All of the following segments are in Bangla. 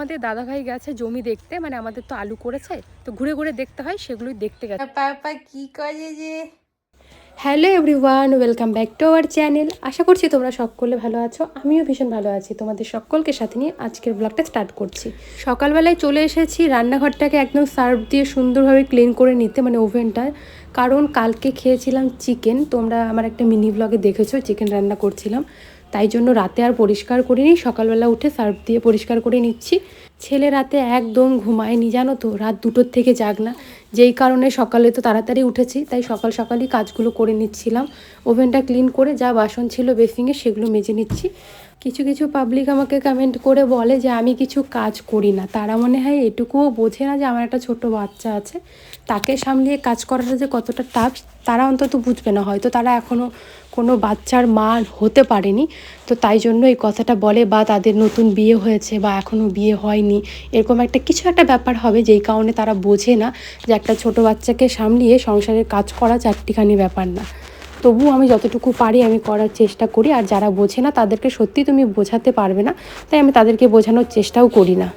তোমাদের দাদাভাই গেছে জমি দেখতে মানে আমাদের তো আলু করেছে তো ঘুরে ঘুরে দেখতে হয় সেগুলোই দেখতে গেছে। পাপা কি করে যে? Hello everyone welcome back to our channel আশা করছি তোমরা সকলে ভালো আছো আমিও ভীষণ ভালো আছি। তোমাদের সকলকে সাথে নিয়ে আজকের ব্লগটা স্টার্ট করছি। সকালবেলায় চলে এসেছি রান্নাঘরটাকে একদম সার্ভ দিয়ে সুন্দরভাবে ক্লিন করে নিতে মানে ওভেনটা কারণ কালকে খেয়েছিলাম চিকেন তোমরা আমার একটা মিনি ব্লগে দেখেছ চিকেন রান্না করছিলাম। তাই জন্য রাতে আর পরিষ্কার করিনি। সকালবেলা উঠে সার্ফ দিয়ে পরিষ্কার করে নিচ্ছি। ছেলে রাতে একদম ঘুমায়নি, জানো তো? রাত দুটোর থেকে জাগ না। যেই কারণে সকালে তো তাড়াতাড়ি উঠেছি, তাই সকাল সকালই কাজগুলো করে নিচ্ছিলাম। ওভেনটা ক্লিন করে যা বাসন ছিল বেসিংয়ে সেগুলো মেজে নিচ্ছি। কিছু কিছু পাবলিক আমাকে কমেন্ট করে বলে যে, আমি কিছু কাজ করি না। তারা মনে হয় এটুকুও বোঝে না যে, আমার একটা ছোট বাচ্চা আছে। তাকে সামলিয়ে কাজ করাটা যে কতটা টাফ তারা অন্তত বুঝবে না। হয়তো তারা এখনও কোনো বাচ্চার মা হতে পারেনি। তো তাই জন্য এই কথাটা বলে বা তাদের নতুন বিয়ে হয়েছে বা এখনও বিয়ে হয়নি। এরকম একটা কিছু একটা ব্যাপার হবে যেই কারণে তারা বোঝে না যে একটা ছোট বাচ্চাকে সামলিয়ে সংসারের কাজ করা চারটিখানি ব্যাপার না। তবু আমি যতটুকু পারি আমি করার চেষ্টা করি আর যারা বোঝে না তাদেরকে সত্যি তুমি বোঝাতে পারবে না। তাই আমি তাদেরকে বোঝানোর চেষ্টাও করি না।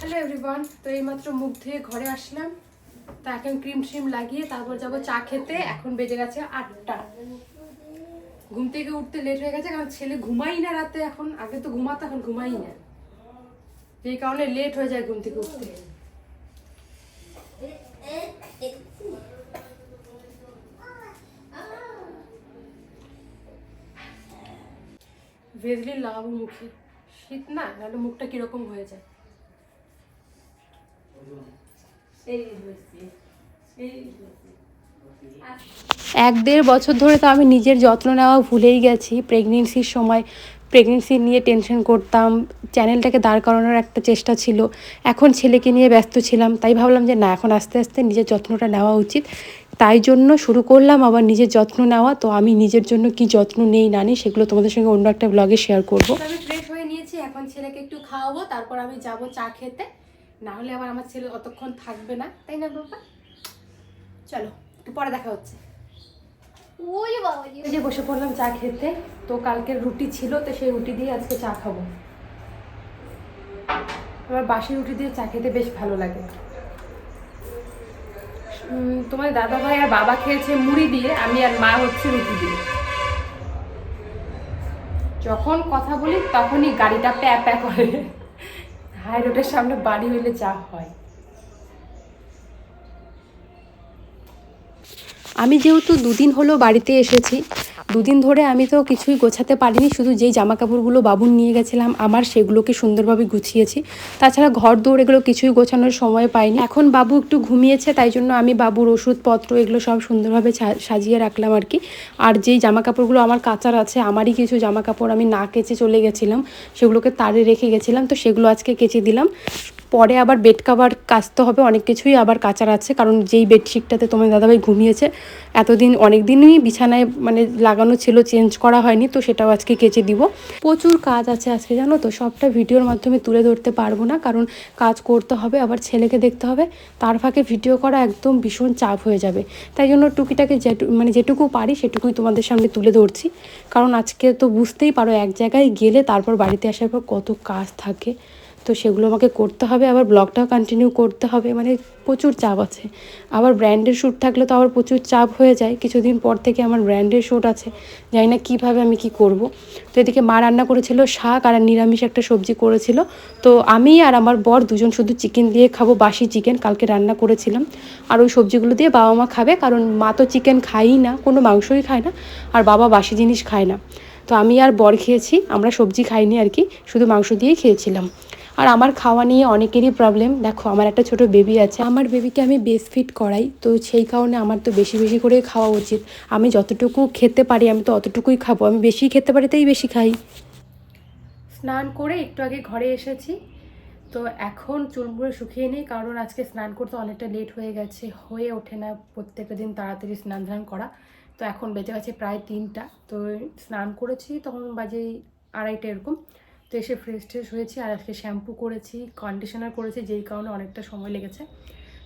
হ্যালো এভরিওয়ান, তো এইমাত্র মুখ ধুয়ে ঘরে আসলাম। তা এখন ক্রিম ট্রিম লাগিয়ে তারপর যাব চা খেতে। এখন বেজে গেছে আটটা। ঘুম থেকে উঠতে লেট হয়ে গেছে, কারণ ছেলে ঘুমাই না রাতে এখন। আগে তো ঘুমাতো, এখন ঘুমাই না। যেই কারণে লেট হয়ে যায় ঘুম থেকে উঠতে। ভেজলি লাগাবো মুখে। শীত না, নাহলে মুখটা কীরকম হয়ে যায়? এই হয়েছে, এই এক দেড় বছর ধরে তো আমি নিজের যত্ন নেওয়া ভুলেই গেছি। প্রেগনেন্সির সময় প্রেগনেন্সি নিয়ে টেনশন করতাম। চ্যানেলটাকে দাঁড় করানোর একটা চেষ্টা ছিল। এখন ছেলেকে নিয়ে ব্যস্ত ছিলাম। তাই ভাবলাম যে না, এখন আস্তে আস্তে নিজের যত্নটা নেওয়া উচিত। তাই জন্য শুরু করলাম আবার নিজের যত্ন নেওয়া। তো আমি নিজের জন্য কি যত্ন নেই না নিই, সেগুলো তোমাদের সঙ্গে অন্য একটা ব্লগে শেয়ার করব। আমি ফ্রেশ হয়ে নিয়েছি। এখন ছেলেকে একটু খাওয়াবো, তারপর আমি যাব চা খেতে। না হলে আবার আমার ছেলে অতক্ষণ থাকবে না। তাই না বাবা চলো। পরে দেখা হচ্ছে। ওই যে বসে পড়লাম চা খেতে তো কালকের রুটি ছিল তো সেই রুটি দিয়ে আজকে চা খাব। আমার বাসি রুটি দিয়ে চা খেতে বেশ ভালো লাগে। তোমার দাদা ভাই আর বাবা খেয়েছে মুড়ি দিয়ে আমি আর মা হচ্ছে রুটি দিয়ে। যখন কথা বলি তখনই গাড়িটা প্যা প্যা করে। হাই রোডের সামনে বাড়ি হইলে চা হয়। আমি যেহেতু দুদিন হলো বাড়িতে এসেছি, দুদিন ধরে আমি তো কিছুই গোছাতে পারিনি, শুধু যেই জামা কাপড়গুলো বাবুর নিয়ে গেছিলাম, আমার সেগুলোকে সুন্দরভাবে গুছিয়েছি। তাছাড়া ঘর দৌড় এগুলো কিছুই গোছানোর সময় পাইনি। এখন বাবু একটু ঘুমিয়েছে, তাই জন্য আমি বাবুর ওষুধপত্র এগুলো সব সুন্দরভাবে সাজিয়ে রাখলাম আর কি। আর যেই জামা কাপড়গুলো আমার কাচার আছে, আমারই কিছু জামা কাপড় আমি না কেচে চলে গেছিলাম, সেগুলোকে তারে রেখে গেছিলাম, তো সেগুলো আজকে কেচে দিলাম। পরে আবার বেড কাভার কাচতে হবে, অনেক কিছুই আবার কাচার আছে, কারণ যেই বেডশিটটাতে তোমার দাদাভাই ঘুমিয়েছে, এতদিন অনেক দিনই বিছানায় মানে লাগানো ছিল চেঞ্জ করা হয়নি, তো সেটাও আজকে কেচে দিব। প্রচুর কাজ আছে আজকে, জানো তো? সবটা ভিডিওর মাধ্যমে তুলে ধরতে পারব না, কারণ কাজ করতে হবে, আবার ছেলেকে দেখতে হবে, তার ফাঁকে ভিডিও করা একদম ভীষণ চাপ হয়ে যাবে। তাই জন্য টুকিটাকে যেটু মানে যেটুকু পারি, সেটুকুই তোমাদের সামনে তুলে ধরছি। কারণ আজকে তো বুঝতেই পারো, এক জায়গায় গেলে, তারপর বাড়িতে আসার পর কত কাজ থাকে। তো সেগুলো আমাকে করতে হবে, আবার ব্লগটাও কন্টিনিউ করতে হবে মানে প্রচুর চাপ আছে। আবার ব্র্যান্ডের শ্যুট থাকলে তো আবার প্রচুর চাপ হয়ে যায়, কিছুদিন পর থেকে আমার ব্র্যান্ডের শ্যুট আছে, জানি না কীভাবে আমি কি করব। তো এদিকে মা রান্না করেছিল শাক আর নিরামিষ একটা সবজি করেছিল, তো আমি আর আমার বর দুজন শুধু চিকেন দিয়ে খাব, বাসি চিকেন কালকে রান্না করেছিলাম। আর ওই সবজিগুলো দিয়ে বাবা মা খাবে, কারণ মা তো চিকেন খায়ই না, কোনো মাংসই খায় না, আর বাবা বাসি জিনিস খায় না। তো আমি আর বর খেয়েছি, আমরা সবজি খাইনি আর কি, শুধু মাংস দিয়েই খেয়েছিলাম। আর আমার খাওয়া নিয়ে অনেকেরই প্রবলেম দেখো, আমার একটা ছোট বেবি আছে। আমার বেবিকে আমি বেস্ট ফিট করাই, তো সেই কারণে আমার তো বেশি বেশি করে খাওয়া উচিত। আমি যতটুকু খেতে পারি, আমি তো অতটুকুই খাব। আমি বেশি খেতে পারি, তাই বেশি খাই। স্নান করে একটু আগে ঘরে এসেছি। তো এখন চুলগুলো শুকিয়ে নিই, কারণ আজকে স্নান করতে অনেকটা লেট হয়ে গেছে। হয়ে ওঠে না প্রত্যেকটা দিন তাড়াতাড়ি স্নান ধান করা। তো এখন বেজে গেছে প্রায় তিনটা। তো স্নান করেছি, তখন বাজে আড়াইটা এরকম। তো এসে ফ্রেশ ট্রেশ হয়েছি আর আজকে শ্যাম্পু করেছি কন্ডিশনার করেছি, যেই কারণে অনেকটা সময় লেগেছে।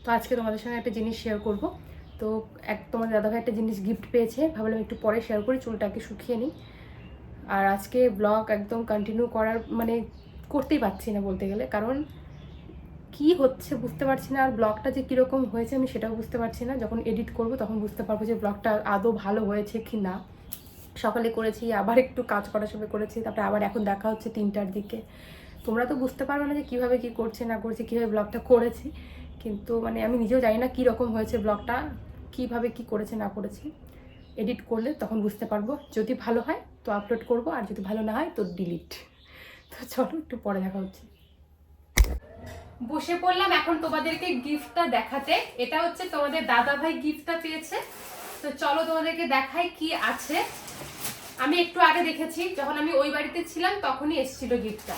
তো আজকে তোমাদের সঙ্গে একটা জিনিস শেয়ার করব। তো এক, তোমার দাদাভাই একটা জিনিস গিফট পেয়েছে, ভাবলাম একটু পরে শেয়ার করি, চুলটাকে শুকিয়ে নিই। আর আজকে ব্লগ একদম কন্টিনিউ করার মানে করতেই পারছি না বলতে গেলে, কারণ কি হচ্ছে বুঝতে পারছি না, আর ব্লগটা যে কীরকম হয়েছে আমি সেটাও বুঝতে পারছি না। যখন এডিট করব তখন বুঝতে পারব যে ব্লগটা আদৌ ভালো হয়েছে কি না সকালে করেছি, আবার একটু কাজ করার সময় করেছি, তারপরে আবার এখন দেখা হচ্ছে তিনটার দিকে। তোমরা তো বুঝতে পারবে না যে কীভাবে কী করছে, না করছে, কীভাবে ব্লগটা করেছি। কিন্তু মানে আমি নিজেও জানি না কী রকম হয়েছে ব্লগটা, কীভাবে কি করেছে, না করেছি। এডিট করলে তখন বুঝতে পারব। যদি ভালো হয় তো আপলোড করব, আর যদি ভালো না হয় তো ডিলিট। তো চলো একটু পরে দেখা হচ্ছে। বসে পড়লাম এখন তোমাদেরকে গিফটটা দেখাতে। এটা হচ্ছে তোমাদের দাদা ভাই গিফটটা পেয়েছে। তো চলো তোমাদেরকে দেখাই কি আছে। আমি একটু আগে দেখেছি, যখন আমি ওই বাড়িতে ছিলাম তখনই এসেছিল গিফটটা।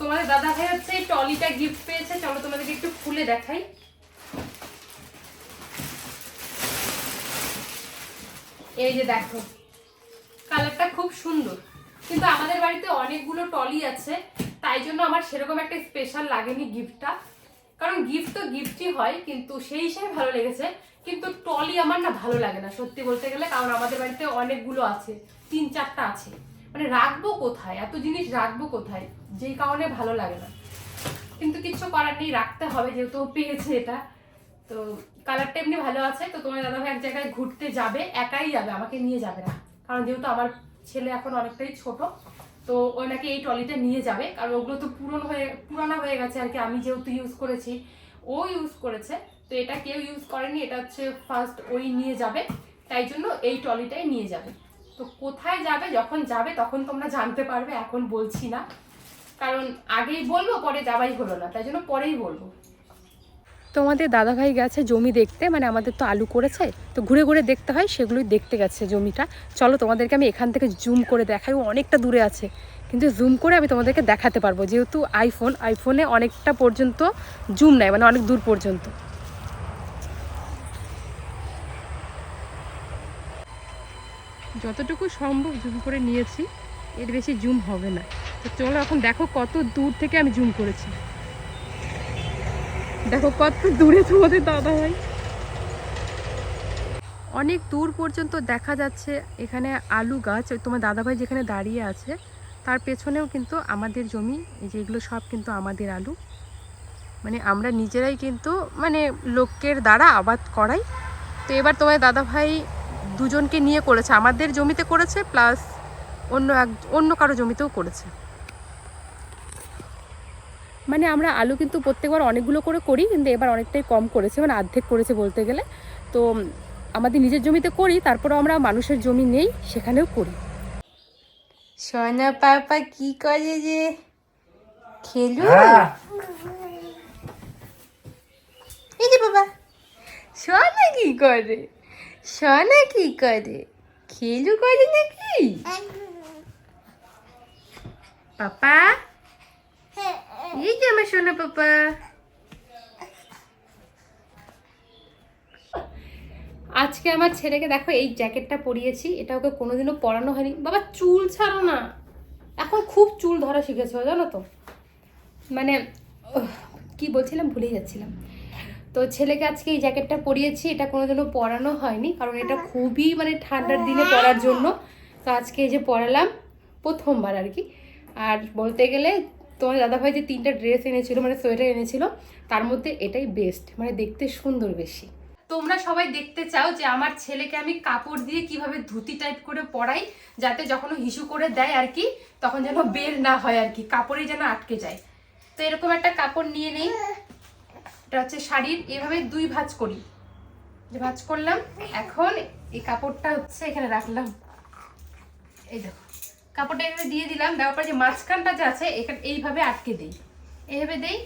তোমাদের দাদা ভাই হচ্ছে এই টলিটা গিফট পেয়েছে, চলো তোমাদেরকে একটু খুলে দেখাই। এই যে দেখো, কালারটা খুব সুন্দর। কিন্তু আমাদের বাড়িতে অনেকগুলো টলি আছে, তাই জন্য আমার সেরকম একটা স্পেশাল লাগেনি গিফটটা। কারণ গিফট তো গিফটই হয়, কিন্তু সেই হিসেবে ভালো লেগেছে। কিন্তু টলি আমার না ভালো লাগে না, সত্যি বলতে গেলে, কারণ আমাদের বাড়িতে অনেকগুলো আছে, তিন চারটা আছে। মানে রাখব কোথায়? এত জিনিস রাখব কোথায়? যেই কারণে ভালো লাগে না। কিন্তু কিচ্ছু করার নেই, রাখতে হবে, যেহেতু পেয়েছে এটা। তো কালারটা এমনি ভালো আছে, তো তোমার দাদাভাই এক জায়গায় ঘুরতে যাবে, একাই যাবে, আমাকে নিয়ে যাবে না। কারণ যেহেতু আমার ছেলে এখন অনেকটাই ছোট তো ওই নাকি এই ট্রলিটা নিয়ে যাবে। কারণ ওগুলো তো পুরনো হয়ে পুরানো হয়ে গেছে আর কি, আমি যেহেতু ইউজ করেছি, ও ইউজ করেছে। তো এটা কেউ ইউজ করেনি, এটা হচ্ছে ফার্স্ট ওই নিয়ে যাবে। তাই জন্য এই ট্রলিটাই নিয়ে যাবে। তো কোথায় যাবে, যখন যাবে, তখন তোমরা জানতে পারবে, এখন বলছি না। কারণ আগেই বলব, পরে যাওয়াই হলো না। তাই জন্য পরেই বলব। তোমাদের দাদাভাই গেছে জমি দেখতে মানে আমাদের তো আলু করেছে, তো ঘুরে ঘুরে দেখতে হয়, সেগুলোই দেখতে গেছে জমিটা। চলো তোমাদেরকে আমি এখান থেকে জুম করে দেখাই অনেকটা দূরে আছে। কিন্তু জুম করে আমি তোমাদেরকে দেখাতে পারব, যেহেতু আইফোন আইফোনে অনেকটা পর্যন্ত জুম নেয় মানে অনেক দূর পর্যন্ত। যতটুকু সম্ভব জুম করে নিয়েছি, এর বেশি জুম হবে না। তো চলো এখন দেখো কত দূর থেকে আমি জুম করেছি। দেখো কত দূরে তোমাদের দাদা ভাই অনেক দূর পর্যন্ত দেখা যাচ্ছে এখানে আলু গাছ তোমার দাদাভাই যেখানে দাঁড়িয়ে আছে, তার পেছনেও কিন্তু আমাদের জমি, এই যে এগুলো সব কিন্তু আমাদের আলু। মানে আমরা নিজেরাই কিন্তু মানে লোকের দ্বারা আবাদ করাই। তো এবার তোমার দাদাভাই দুজনকে নিয়ে করেছে, আমাদের জমিতে করেছে, প্লাস অন্য এক, অন্য কারও জমিতেও করেছে। মানে আমরা আলু কিন্তু প্রত্যেকবার অনেকগুলো করে করি কিন্তু এবার অনেকটাই কম করেছে মানে অর্ধেক করেছে বলতে গেলে। তো আমাদের নিজের জমিতে করি তারপরেও আমরা মানুষের জমি নেই সেখানেও করি। সোনা পাপা কি করে যে? খেলু? এই যে বাবা সোনা কি করে? সোনা কি করে? খেলু করে নাকি? পাপা? যে পাপা। আজকে আমার ছেলেকে দেখো, এই জ্যাকেটটা পরিয়েছি। এটা ওকে কোনোদিনও পরানো হয়নি। বাবা, চুল ছাড়ো না। এখন খুব চুল ধরা শিখেছো জানো তো। মানে কি বলছিলাম ভুলে যাচ্ছিলাম। তো ছেলেকে আজকে এই জ্যাকেটটা পরিয়েছি, এটা কোনোদিনও পরানো হয়নি, কারণ এটা খুবই মানে ঠান্ডার দিনে পরার জন্য। তো আজকে এই যে পরালাম, প্রথমবার আর কি। আর বলতে গেলে তোমার দাদাভাই যে তিনটা ড্রেস এনেছিল মানে সোয়েটার এনেছিল, তার মধ্যে এটাই বেস্ট মানে দেখতে সুন্দর বেশি। তোমরা সবাই দেখতে চাও যে আমার ছেলেকে আমি কাপড় দিয়ে কীভাবে ধুতি টাইপ করে পরাই, যাতে যখন হিসু করে দেয় আর কি, তখন যেন বের না হয় আর কি, কাপড়েই যেন আটকে যায়। তো এরকম একটা কাপড় নিয়ে নেই। এটা হচ্ছে শাড়ির, এভাবে দুই ভাঁজ করি। যে ভাঁজ করলাম, এখন এই কাপড়টা হচ্ছে এখানে রাখলাম। এই দেখো। কাপড়টা এভাবে দিয়ে দিলাম, দেওয়ার পর যে মাঝখানটা যে আছে, এখানে এইভাবে আটকে দিই। এইভাবে দেই,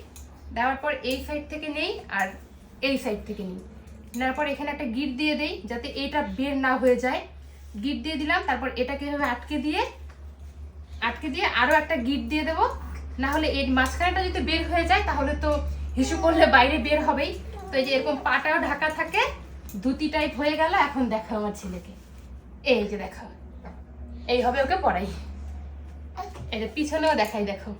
দেওয়ার পর এই সাইড থেকে নেই আর এই সাইড থেকে নিই। নেওয়ার পর এখানে একটা গিট দিয়ে দেই, যাতে এটা বের না হয়ে যায়। গিট দিয়ে দিলাম, তারপর এটাকে এভাবে আটকে দিয়ে আটকে দিয়ে আরও একটা গিট দিয়ে দেবো। না হলে এর মাঝখানেটা যদি বের হয়ে যায়, তাহলে তো হিসু করলে বাইরে বের হবেই। তো এই যে এরকম পাটাও ঢাকা থাকে, ধুতি টাইপ হয়ে গেল, এখন দেখো আমার ছেলেকে। এই যে দেখো এই হবে ওকে পড়াই। এই যে পিছনেও দেখাই দেখো।